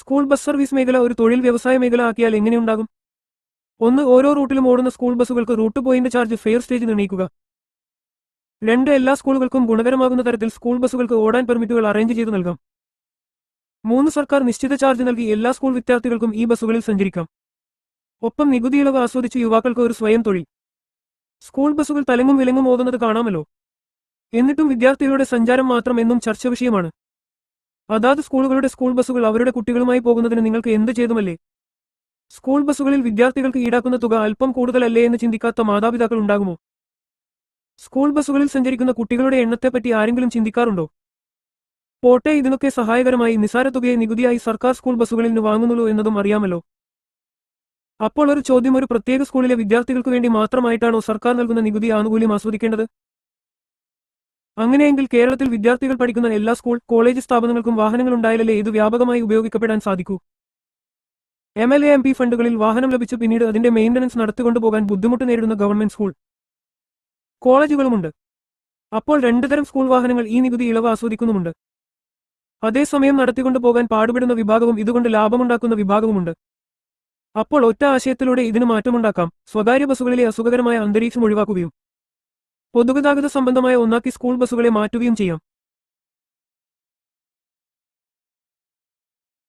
School bus service മേഖല ഒരു തൊഴിൽ വ്യവസായ മേഖല ആക്കിയാൽ എങ്ങനെയുണ്ടാകും ഒന്ന് ഓരോ റൂട്ടിലും ഓടുന്ന school ബസ്സുകൾക്ക് route point charge fare stage നിർണയിക്കുക. രണ്ട് എല്ലാ സ്കൂളുകൾക്കും ഗുണകരമാകുന്ന തരത്തിൽ സ്കൂൾ ബസ്സുകൾക്ക് ഓടാൻ പെർമിറ്റുകൾ അറേഞ്ച് ചെയ്തു നൽകാം. മൂന്ന് സർക്കാർ നിശ്ചിത ചാർജ് നൽകി എല്ലാ സ്കൂൾ വിദ്യാർത്ഥികൾക്കും ഈ ബസ്സുകളിൽ സഞ്ചരിക്കാം. ഒപ്പം നികുതി ഇളവ് ആസ്വദിച്ച് യുവാക്കൾക്ക് ഒരു സ്വയം തൊഴിൽ. സ്കൂൾ ബസ്സുകൾ തലങ്ങും വിലങ്ങും ഓതുന്നത് കാണാമല്ലോ. എന്നിട്ടും വിദ്യാർത്ഥികളുടെ സഞ്ചാരം മാത്രം എന്നും ചർച്ച വിഷയമാണ്. അതാത് സ്കൂളുകളുടെ സ്കൂൾ ബസ്സുകൾ അവരുടെ കുട്ടികളുമായി പോകുന്നതിന് നിങ്ങൾക്ക് എന്ത് ചെയ്തുമല്ലേ? സ്കൂൾ ബസ്സുകളിൽ വിദ്യാർത്ഥികൾക്ക് ഈടാക്കുന്ന തുക അല്പം കൂടുതലല്ലേ എന്ന് ചിന്തിക്കാത്ത മാതാപിതാക്കൾ ഉണ്ടാകുമോ? സ്കൂൾ ബസ്സുകളിൽ സഞ്ചരിക്കുന്ന കുട്ടികളുടെ എണ്ണത്തെപ്പറ്റി ആരെങ്കിലും ചിന്തിക്കാറുണ്ടോ? പോട്ടെ ഇതിനൊക്കെ സഹായകരമായി നിസാര തുകയെ നികുതിയായി സർക്കാർ സ്കൂൾ ബസ്സുകളിൽ നിന്ന് വാങ്ങുന്നുള്ളൂ എന്നതും അറിയാമല്ലോ. അപ്പോൾ ഒരു ചോദ്യം ഒരു പ്രത്യേക സ്കൂളിലെ വിദ്യാർത്ഥികൾക്ക് വേണ്ടി മാത്രമായിട്ടാണോ സർക്കാർ നൽകുന്ന നികുതി ആനുകൂല്യം ആസ്വദിക്കേണ്ടത്? അങ്ങനെയെങ്കിൽ കേരളത്തിൽ വിദ്യാർത്ഥികൾ പഠിക്കുന്ന എല്ലാ സ്കൂൾ കോളേജ് സ്ഥാപനങ്ങൾക്കും വാഹനങ്ങൾ ഉണ്ടായാലല്ലേ ഇത് വ്യാപകമായി ഉപയോഗിക്കപ്പെടാൻ സാധിക്കൂ? M L A M P ഫണ്ടുകളിൽ വാഹനം ലഭിച്ച് പിന്നീട് അതിന്റെ മെയിന്റനൻസ് നടത്തിക്കൊണ്ടുപോകാൻ ബുദ്ധിമുട്ട് നേരിടുന്ന ഗവൺമെന്റ് സ്കൂൾ. കോളേജുകളുമുണ്ട്. അപ്പോൾ രണ്ടു തരം സ്കൂൾ വാഹനങ്ങൾ ഈ നികുതി ഇളവ് ആസ്വദിക്കുന്നുമുണ്ട്. അതേസമയം നടത്തിക്കൊണ്ടുപോകാൻ പാടുപെടുന്ന വിഭാഗവും ഇതുകൊണ്ട് ലാഭമുണ്ടാക്കുന്ന വിഭാഗവുമുണ്ട്. അപ്പോൾ ഒറ്റ ആശയത്തിലൂടെ ഇതിന് മാറ്റമുണ്ടാക്കാം. സ്വകാര്യ ബസ്സുകളിലെ അസുഖകരമായ അന്തരീക്ഷം ഒഴിവാക്കുകയും പൊതുഗതാഗത സംബന്ധമായ ഒന്നാക്കി സ്കൂൾ ബസ്സുകളെ മാറ്റുകയും ചെയ്യാം.